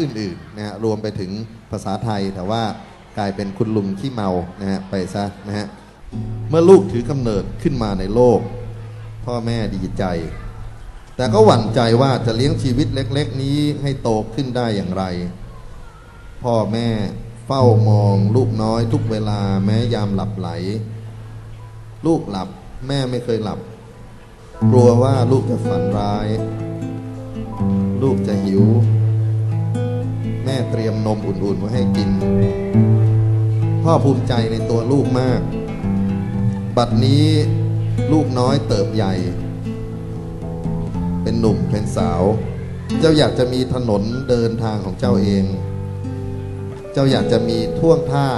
อื่นๆนะฮะรวมไปถึงภาษาไทยแต่ว่ากลายเป็นคุณลุงขี้เมานะฮะไปซะนะฮะเมื่อลูกถือกำเนิดขึ้นมาในโลก พ่อแม่ดีใจ แต่ก็หวั่นใจว่าจะเลี้ยงชีวิตเล็ก ๆ นี้ให้โตขึ้นได้อย่างไร พ่อแม่เฝ้ามองลูกน้อยทุกเวลาแม้ยามหลับไหล ลูกหลับแม่ไม่เคยหลับ กลัวว่าลูกจะฝันร้าย ลูกจะหิว แม่เตรียมนมอุ่นๆไว้ให้กิน พ่อภูมิใจในตัวลูกมาก บัดนี้ลูกน้อยเติบใหญ่ เป็นหนุ่มเป็นสาว เจ้าอยากจะมีถนนเดินทางของเจ้าเอง เจ้าอยากจะมีท่วงท่า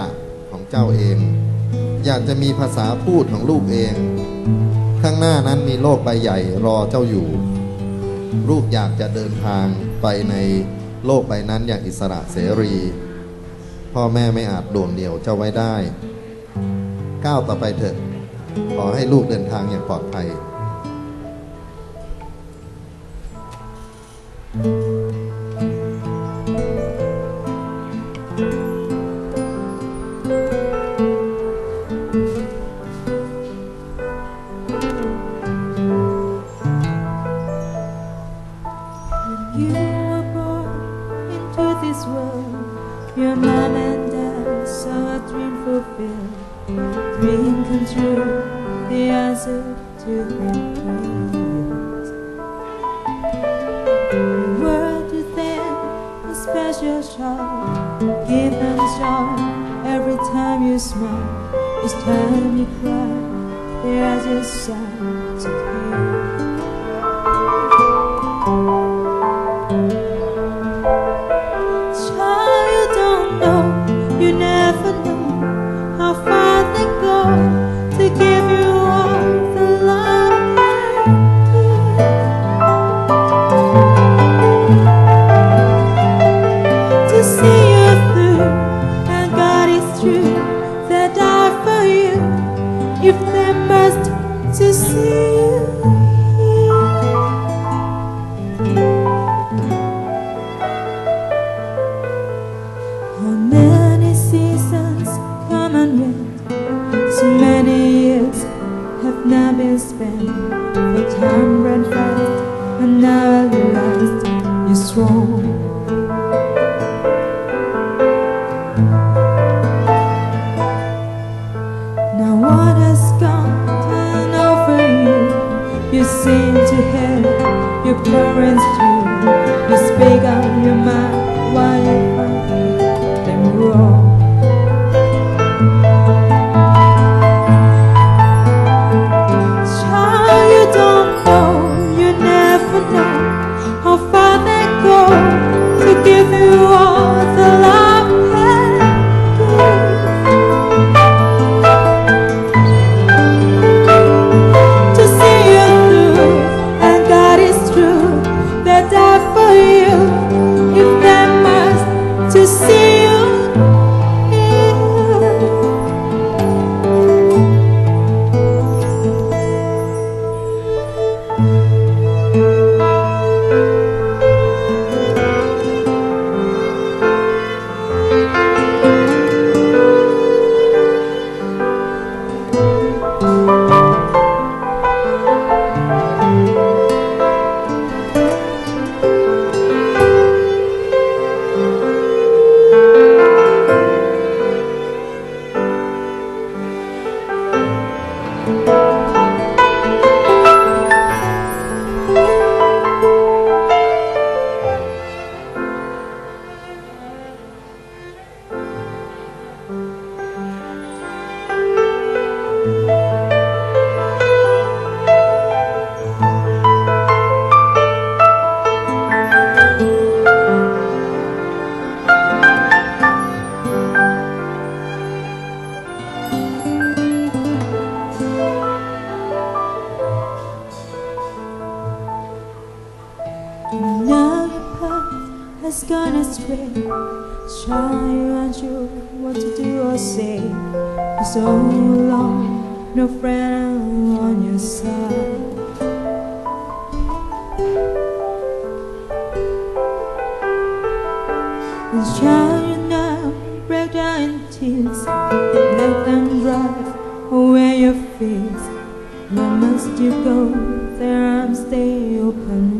ของเจ้าเอง อยากจะมีภาษาพูดของลูกเอง ข้างหน้านั้นมีโลกใบใหญ่รอเจ้าอยู่ ลูกอยากจะเดินทางไปใน โลกใบนั้นอย่างอิสระเสรี พ่อแม่ไม่อาจดวงเดียวเจ้าไว้ได้ ก้าวต่อไปเถิดขอให้ลูกเดินทางอย่างปลอดภัย dream. Dream come true. The answer to their prayers. The world to them a special child. Give them joy every time you smile. Each time you cry, they are just sounds to. You're. Now what has gone over you? You seem to have your parents too. Has gone astray. You unsure what to do or say. For so long, no friend on your side. And you now break down in tears? Let them drive away your fears. Where must you go? Their arms stay open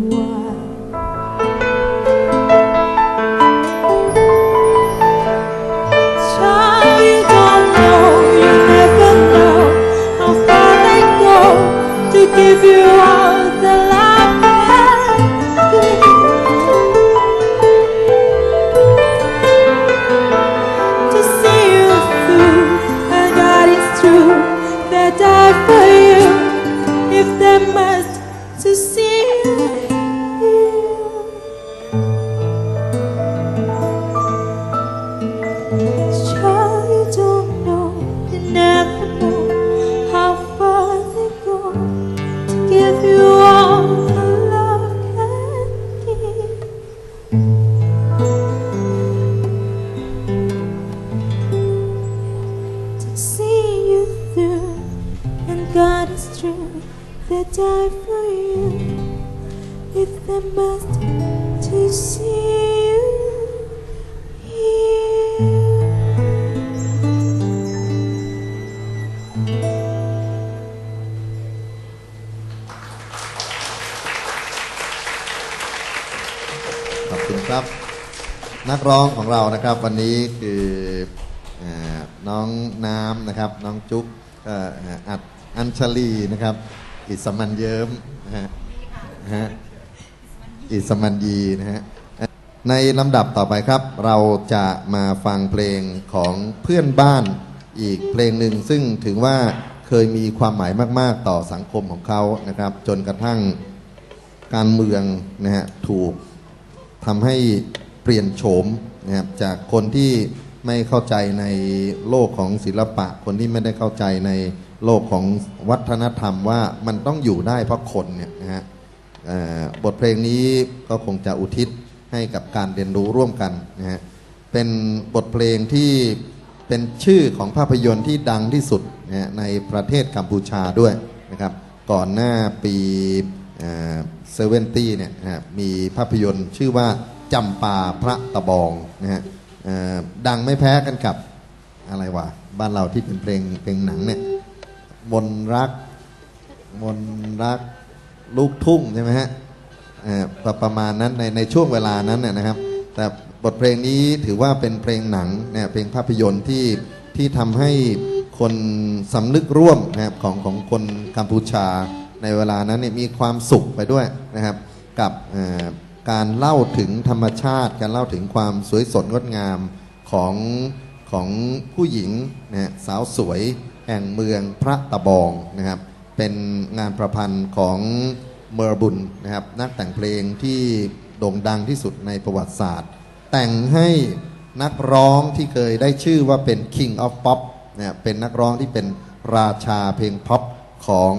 นักร้องของเรานะครับ วันนี้คือเอ่อน้องน้ำนะครับ น้องจุ๊บก็เอ่ออัดอัญชลีนะครับ อิสมันเยิ้มนะฮะนะฮะอิสมันยีนะฮะในลำดับต่อไปครับ เราจะมาฟังเพลงของเพื่อนบ้านอีกเพลงหนึ่งซึ่งถือว่าเคยมีความหมายมาก ๆ ต่อสังคมของเขานะครับ จนกระทั่งการเมืองนะฮะถูกทำให้ เปลี่ยนโฉมนะครับจากคนที่ไม่เข้าใจในโลกของศิลปะ คนที่ไม่ได้เข้าใจในโลกของวัฒนธรรมว่ามันต้องอยู่ได้เพราะคนเนี่ยนะฮะบทเพลงนี้ก็คงจะอุทิศให้กับการเรียนรู้ร่วมกันนะฮะเป็นบทเพลงที่เป็นชื่อของภาพยนตร์ที่ดังที่สุดนะฮะในประเทศกัมพูชาด้วยนะครับก่อนหน้าปีเซเวนตี้เนี่ยนะฮะมีภาพยนตร์ชื่อว่า จำปาพระตะบองนะฮะดังไม่แพ้กันกับอะไรวะบ้านเราที่เป็นเพลงเพลงหนังเนี่ยมนรักมนรักลูกทุ่งใช่ไหมฮะประประมาณนั้นในในช่วงเวลานั้นน่ยนะครับ แต่บทเพลงนี้ถือว่าเป็นเพลงหนังเนี่ยเพลงภาพยนตร์ที่ที่ทำให้คนสำนึกร่วมนะครับของของคนกัมพูชาในเวลานั้นเนี่ยมีความสุขไปด้วยนะครับกับ การเล่าถึงธรรมชาติ การเล่าถึงความสวยสดงดงามของของผู้หญิงนะสาวสวยแห่งเมืองพระตะบองนะครับ เป็นงานประพันธ์ของเมอร์บุนนะครับ นักแต่งเพลงที่โด่งดังที่สุดในประวัติศาสตร์ แต่งให้นักร้องที่เคยได้ชื่อว่าเป็น King of Pop เนี่ยเป็นนักร้องที่เป็นราชาเพลงพ็อปของ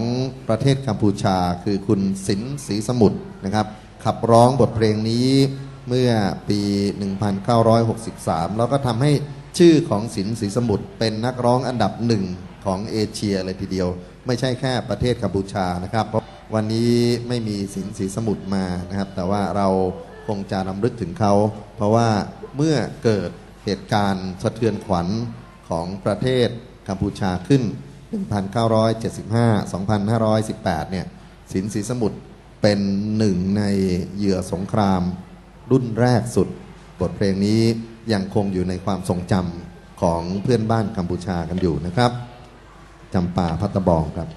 ประเทศกัมพูชา คือคุณสินศรีสมุทรนะครับ ขับร้องบทเพลงนี้เมื่อปี 1963 แล้วก็ทำให้ชื่อของสินศรีสมุทรเป็นนักร้องอันดับหนึ่งของเอเชียเลยทีเดียว ไม่ใช่แค่ประเทศกัมพูชานะครับ เพราะวันนี้ไม่มีสินศรีสมุทรมานะครับ แต่ว่าเราคงจะรำลึกถึงเขา เพราะว่าเมื่อเกิดเหตุการณ์สะเทือนขวัญของประเทศกัมพูชาขึ้น 1975 2518 เนี่ยสินศรีสมุทร เป็นหนึ่งในเหยื่อสงคราม รุ่นแรกสุด บทเพลงนี้ยังคงอยู่ในความทรงจำของเพื่อนบ้านกัมพูชากันอยู่นะครับจำปาพัตตบองครับ